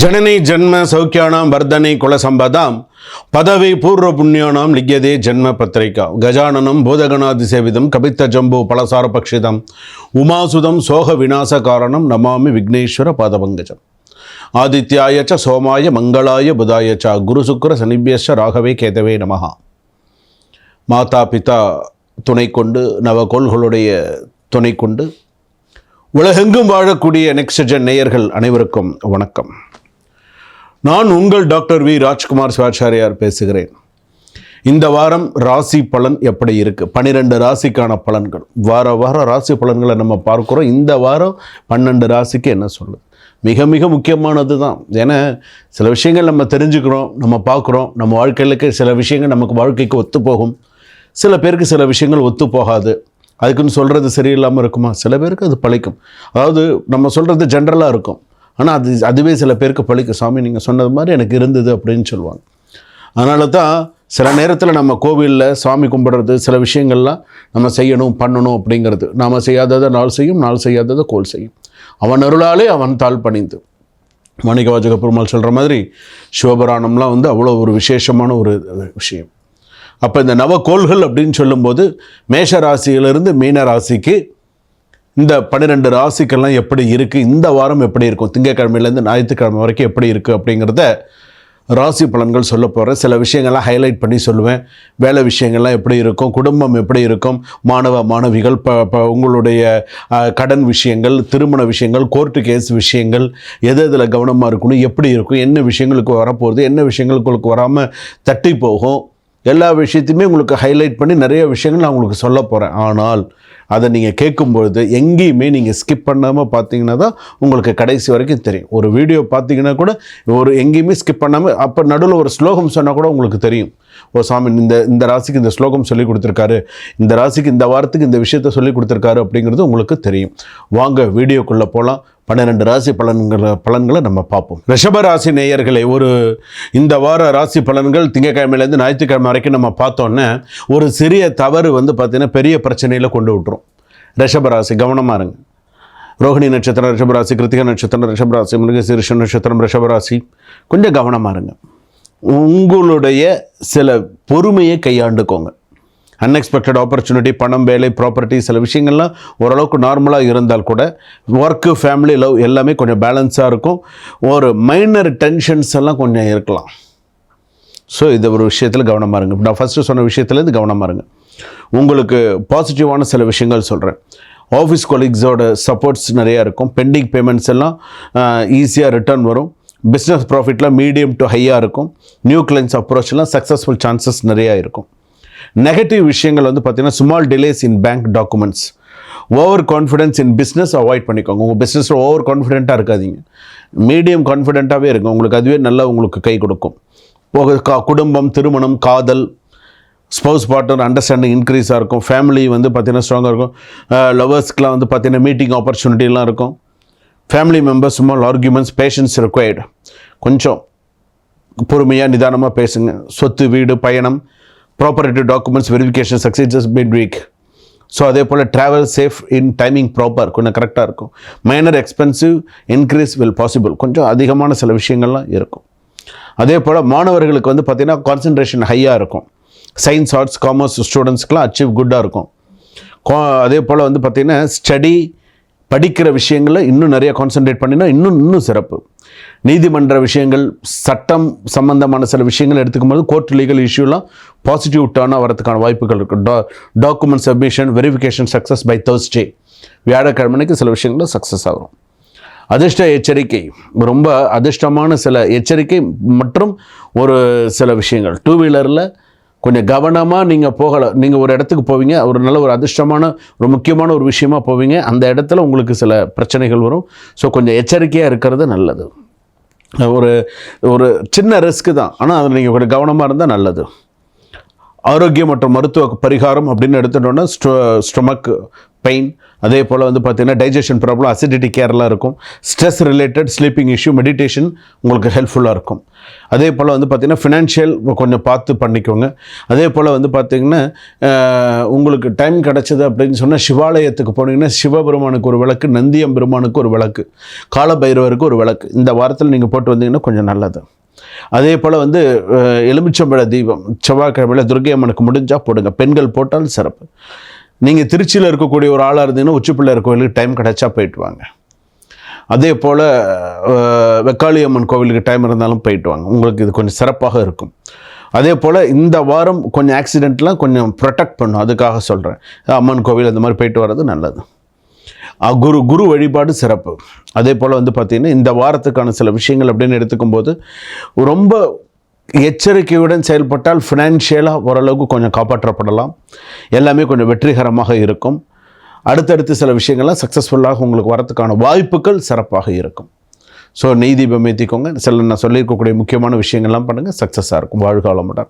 ஜனனி ஜன்ம சௌக்கியானாம் வர்தனை குலசம்பதாம் பதவி பூர்வ புண்ணியானாம் லிக்யதே ஜன்ம பத்திரிகா. கஜானனம் பூதகணாதி சேவிதம் கபித்த ஜம்பு பலசார பக்ஷிதம் உமாசுதம் சோக விநாச காரணம் நமாமி விக்னேஸ்வர பாதபங்கஜம். ஆதித்யாயச்ச சோமாய மங்களாய புதாயச்சா குரு சுக்கர சனிபியஸ்ச ராகவே கேதவே நமகா மாதா பிதா துணை கொண்டு நவகோள்களுடைய துணை கொண்டு உலகெங்கும் வாழக்கூடிய நெக்ஸ்ட் ஜென் நேயர்கள் அனைவருக்கும் வணக்கம். நான் உங்கள் டாக்டர் வி. ராஜ்குமார் சிவாச்சாரியார் பேசுகிறேன். இந்த வாரம் ராசி பலன் எப்படி இருக்குது பன்னிரெண்டு ராசிக்கான பலன்கள். வார வாரம் ராசி பலன்களை நம்ம பார்க்குறோம். இந்த வாரம் பன்னெண்டு ராசிக்கு என்ன சொல்லுது? மிக மிக முக்கியமானது தான் ஏன்னா சில விஷயங்கள் நம்ம தெரிஞ்சுக்கிறோம் நம்ம பார்க்குறோம். நம்ம வாழ்க்கையிலுக்கு சில விஷயங்கள் நமக்கு வாழ்க்கைக்கு ஒத்து போகும். சில பேருக்கு சில விஷயங்கள் ஒத்து போகாது. அதுக்குன்னு சொல்கிறது சரியில்லாமல் இருக்குமா? சில பேருக்கு அது பழிக்கும். அதாவது நம்ம சொல்கிறது ஜென்ரலாக இருக்கும். ஆனால் அது அதுவே சில பேருக்கு பழிக்கும் சாமி நீங்கள் சொன்னது மாதிரி எனக்கு இருந்தது அப்படின்னு சொல்லுவாங்க. அதனால தான் சில நேரத்தில் நம்ம கோவிலில் சாமி கும்பிட்றது சில விஷயங்கள்லாம் நம்ம செய்யணும் பண்ணணும் அப்படிங்கிறது. நாம் செய்யாததை நாள் செய்யும் நாள் செய்யாததை கோல் செய்யும். அவன் அருளாலே அவன் தாழ் பணிந்து. மாணிக்க வாஜக பெருமாள் சொல்கிற மாதிரி சிவபுராணம்லாம் வந்து அவ்வளோ ஒரு விசேஷமான ஒரு விஷயம். அப்போ இந்த நவகோள்கள் அப்படின்னு சொல்லும்போது மேஷ ராசியிலிருந்து மீன ராசிக்கு இந்த பன்னிரெண்டு ராசிக்கெல்லாம் எப்படி இருக்குது இந்த வாரம் எப்படி இருக்கும்? திங்கக்கிழமையிலேருந்து ஞாயிற்றுக்கிழமை வரைக்கும் எப்படி இருக்குது அப்படிங்கிறத ராசி பலன்கள் சொல்ல போகிறேன் சில விஷயங்கள்லாம் ஹைலைட் பண்ணி சொல்லுவேன். வேலை விஷயங்கள்லாம் எப்படி இருக்கும்? குடும்பம் எப்படி இருக்கும்? மாணவ மாணவிகள் ப ப உங்களுடைய கடன் விஷயங்கள் திருமண விஷயங்கள் கோர்ட்டு கேஸ் விஷயங்கள் எது எதில் கவனமாக இருக்கணும்? எப்படி இருக்கும்? என்ன விஷயங்களுக்கு வரப்போகுது? என்ன விஷயங்களுக்கு வராமல் தட்டி போகும்? எல்லா விஷயத்தையுமே உங்களுக்கு ஹைலைட் பண்ணி நிறைய விஷயங்கள் நான் உங்களுக்கு சொல்ல போகிறேன் ஆனால் அதை நீங்கள் கேட்கும்பொழுது எங்கேயுமே நீங்கள் ஸ்கிப் பண்ணாமல் பார்த்தீங்கன்னா தான் உங்களுக்கு கடைசி வரைக்கும் தெரியும். ஒரு வீடியோ பார்த்தீங்கன்னா கூட ஒரு எங்கேயுமே ஸ்கிப் பண்ணாமல் அப்போ நடுவில் ஒரு ஸ்லோகம் சொன்னால் கூட உங்களுக்கு தெரியும். ஓ சாமி இந்த இந்த ராசிக்கு இந்த ஸ்லோகம் சொல்லி கொடுத்துருக்காரு. இந்த ராசிக்கு இந்த வாரத்துக்கு இந்த விஷயத்த சொல்லி கொடுத்துருக்காரு அப்படிங்கிறது உங்களுக்கு தெரியும். வாங்க வீடியோக்குள்ளே போகலாம் பன்னிரெண்டு ராசி பலன்களை பலன்களை நம்ம பார்ப்போம். ரிஷப ராசி நேயர்களை ஒரு இந்த வார ராசி பலன்கள் திங்கக்கிழமையிலேருந்து ஞாயிற்றுக்கிழமை வரைக்கும் நம்ம பார்த்தோன்னே ஒரு சிறிய தவறு வந்து பார்த்திங்கன்னா பெரிய பிரச்சனையில் கொண்டு விட்டுரும். ரிஷபராசி கவனமாக இருங்க. ரோஹிணி நட்சத்திரம் ரிஷபராசி கிருத்திகா நட்சத்திரம் ரிஷபராசி மிருகசீரிஷ நட்சத்திரம் ரிஷபராசி கொஞ்சம் கவனமாக இருங்க. உங்களுடைய சில பொறுமையை கையாண்டுக்கோங்க. அன்எக்ஸ்பெக்டட் ஆப்பர்ச்சுனிட்டி பணம் வேலை ப்ராப்பர்ட்டி சில விஷயங்கள்லாம் ஓரளவுக்கு நார்மலாக இருந்தால் கூட ஒர்க்கு ஃபேமிலி லவ் எல்லாமே கொஞ்சம் பேலன்ஸாக இருக்கும். ஒரு மைனர் டென்ஷன்ஸ் எல்லாம் கொஞ்சம் இருக்கலாம். ஸோ இது ஒரு விஷயத்தில் கவனமாக இருங்க. நான் ஃபஸ்ட்டு சொன்ன விஷயத்துலேருந்து கவனமாக இருங்க. உங்களுக்கு பாசிட்டிவான சில விஷயங்கள் சொல்கிறேன் ஆஃபீஸ் கொலீக்ஸோட சப்போர்ட்ஸ் நிறையா இருக்கும். பெண்டிங் பேமெண்ட்ஸ் எல்லாம் ஈஸியாக ரிட்டர்ன் வரும். பிஸ்னஸ் ப்ராஃபிட்டில் மீடியம் டு ஹையாக இருக்கும். நியூ கிளைண்ட்ஸ் அப்ரோச்லாம் சக்ஸஸ்ஃபுல் சான்சஸ் நிறையா இருக்கும். நெகட்டிவ் விஷயங்கள் வந்து பார்த்திங்கன்னா small delays in bank documents over confidence in business avoid பண்ணிக்கோங்க உங்கள் பிஸ்னஸில் ஓவர் கான்ஃபிடென்ட்டாக இருக்காதீங்க. மீடியம் கான்ஃபிடென்ட்டாகவே இருக்கும் உங்களுக்கு அதுவே நல்லா உங்களுக்கு கை கொடுக்கும். போக கா குடும்பம் திருமணம் காதல் ஸ்பௌஸ் பார்ட்னர் அண்டர்ஸ்டாண்டிங் இன்க்ரீஸாக இருக்கும். ஃபேமிலி வந்து பார்த்தீங்கன்னா ஸ்ட்ராங்காக இருக்கும். லவர்ஸ்க்குலாம் வந்து பார்த்தீங்கன்னா மீட்டிங் ஆப்பர்ச்சுனிட்டிலாம் இருக்கும். Family members small arguments patience required. கொஞ்சம் பொறுமையாக நிதானமாக பேசுங்க. சொத்து வீடு பயணம் property documents verification success bit weak so அதே போல் travel safe in timing proper கொஞ்சம் கரெக்டாக இருக்கும். Minor expensive increase will possible கொஞ்சம் அதிகமான சில விஷயங்கள்லாம் இருக்கும். அதே போல் மாணவர்களுக்கு வந்து பார்த்திங்கன்னா கான்சன்ட்ரேஷன் ஹையாக இருக்கும். சயின்ஸ் ஆர்ட்ஸ் காமர்ஸ் ஸ்டூடெண்ட்ஸ்க்கெலாம் அச்சீவ் குட்டாக இருக்கும். கோ அதே போல் வந்து பார்த்திங்கன்னா ஸ்டடி படிக்கிற விஷயங்களில் இன்னும் நிறைய கான்சென்ட்ரேட் பண்ணினா இன்னும் இன்னும் சிறப்பு. நீதிமன்ற விஷயங்கள் சட்டம் சம்பந்தமான சில விஷயங்கள் எடுத்துக்கும்போது கோர்ட் லீகல் இஷ்யூலாம் பாசிட்டிவ் டேர்னாக வரதுக்கான வாய்ப்புகள் இருக்குது டா document submission verification success by Thursday வியாழக்கிழமைக்கு சில விஷயங்களும் சக்ஸஸ் ஆகும். அதிர்ஷ்ட எச்சரிக்கை. ரொம்ப அதிர்ஷ்டமான சில எச்சரிக்கை மற்றும் ஒரு சில விஷயங்கள். டூ வீலரில் கொஞ்சம் கவனமாக நீங்கள் போகலை நீங்கள் ஒரு இடத்துக்கு போவீங்க ஒரு நல்ல ஒரு அதிர்ஷ்டமான ஒரு முக்கியமான ஒரு விஷயமா போவீங்க அந்த இடத்துல உங்களுக்கு சில பிரச்சனைகள் வரும். ஸோ கொஞ்சம் எச்சரிக்கையாக இருக்கிறது நல்லது. ஒரு ஒரு சின்ன ரிஸ்க்கு தான். ஆனால் அதில் நீங்கள் கொஞ்சம் கவனமாக இருந்தால் நல்லது. ஆரோக்கியம் மற்றும் மருத்துவ பரிகாரம் அப்படின்னு எடுத்துட்டோன்னா ஸ்டொ ஸ்டொமக் பெயின். அதே போல் வந்து பார்த்திங்கன்னா டைஜஷன் ப்ராப்ளம் அசிடிட்டி கேர்லாம் இருக்கும். Stress related sleeping issue meditation உங்களுக்கு ஹெல்ப்ஃபுல்லாக இருக்கும். அதே போல் வந்து பார்த்திங்கன்னா ஃபினான்ஷியல் கொஞ்சம் பார்த்து பண்ணிக்கோங்க. அதே போல் வந்து பார்த்திங்கன்னா உங்களுக்கு டைம் கிடச்சிது அப்படின்னு சொன்னால் சிவாலயத்துக்கு போனீங்கன்னா சிவபெருமானுக்கு ஒரு விளக்கு நந்தியம் பெருமானுக்கு ஒரு விளக்கு காலபைரவருக்கு ஒரு விளக்கு. இந்த வாரத்தில் நீங்கள் போட்டு வந்தீங்கன்னா கொஞ்சம் நல்லது. அதே போல் வந்து எலுமிச்சம்பழ தீபம் செவ்வாய்க்கிழமையில் துர்க்கை அம்மனுக்கு முடிஞ்சால் போடுங்க. பெண்கள் போட்டால் சிறப்பு. நீங்கள் திருச்சியில் இருக்கக்கூடிய ஒரு ஆளாக இருந்தீங்கன்னா உச்சிப்பிள்ளையார் கோயிலுக்கு டைம் கிடைச்சா போயிட்டு வாங்க. அதே போல் வெக்காளியம்மன் கோவிலுக்கு டைம் இருந்தாலும் போயிட்டு வாங்க. உங்களுக்கு இது கொஞ்சம் சிறப்பாக இருக்கும். அதே போல் இந்த வாரம் கொஞ்சம் ஆக்சிடெண்ட்லாம் கொஞ்சம் ப்ரொடெக்ட் பண்ணும். அதுக்காக சொல்கிறேன் அம்மன் கோவில் அந்த மாதிரி போயிட்டு வர்றது நல்லது. குரு குரு வழிபாடு சிறப்பு. அதே போல் வந்து பார்த்திங்கன்னா இந்த வாரத்துக்கான சில விஷயங்கள் அப்படின்னு எடுத்துக்கும் போது ரொம்ப எச்சரிக்கையுடன் செயல்பட்டால் ஃபினான்ஷியலாக ஓரளவுக்கு கொஞ்சம் காப்பாற்றப்படலாம். எல்லாமே கொஞ்சம் வெற்றிகரமாக இருக்கும். அடுத்தடுத்து சில விஷயங்கள்லாம் சக்ஸஸ்ஃபுல்லாக உங்களுக்கு வரத்துக்கான வாய்ப்புகள் சிறப்பாக இருக்கும். ஸோ நெய் தீபம் ஏற்றிக்கோங்க சில நான் சொல்லியிருக்கக்கூடிய முக்கியமான விஷயங்கள்லாம் பண்ணுங்கள் சக்ஸஸாக இருக்கும். வாழ்காலமுடன்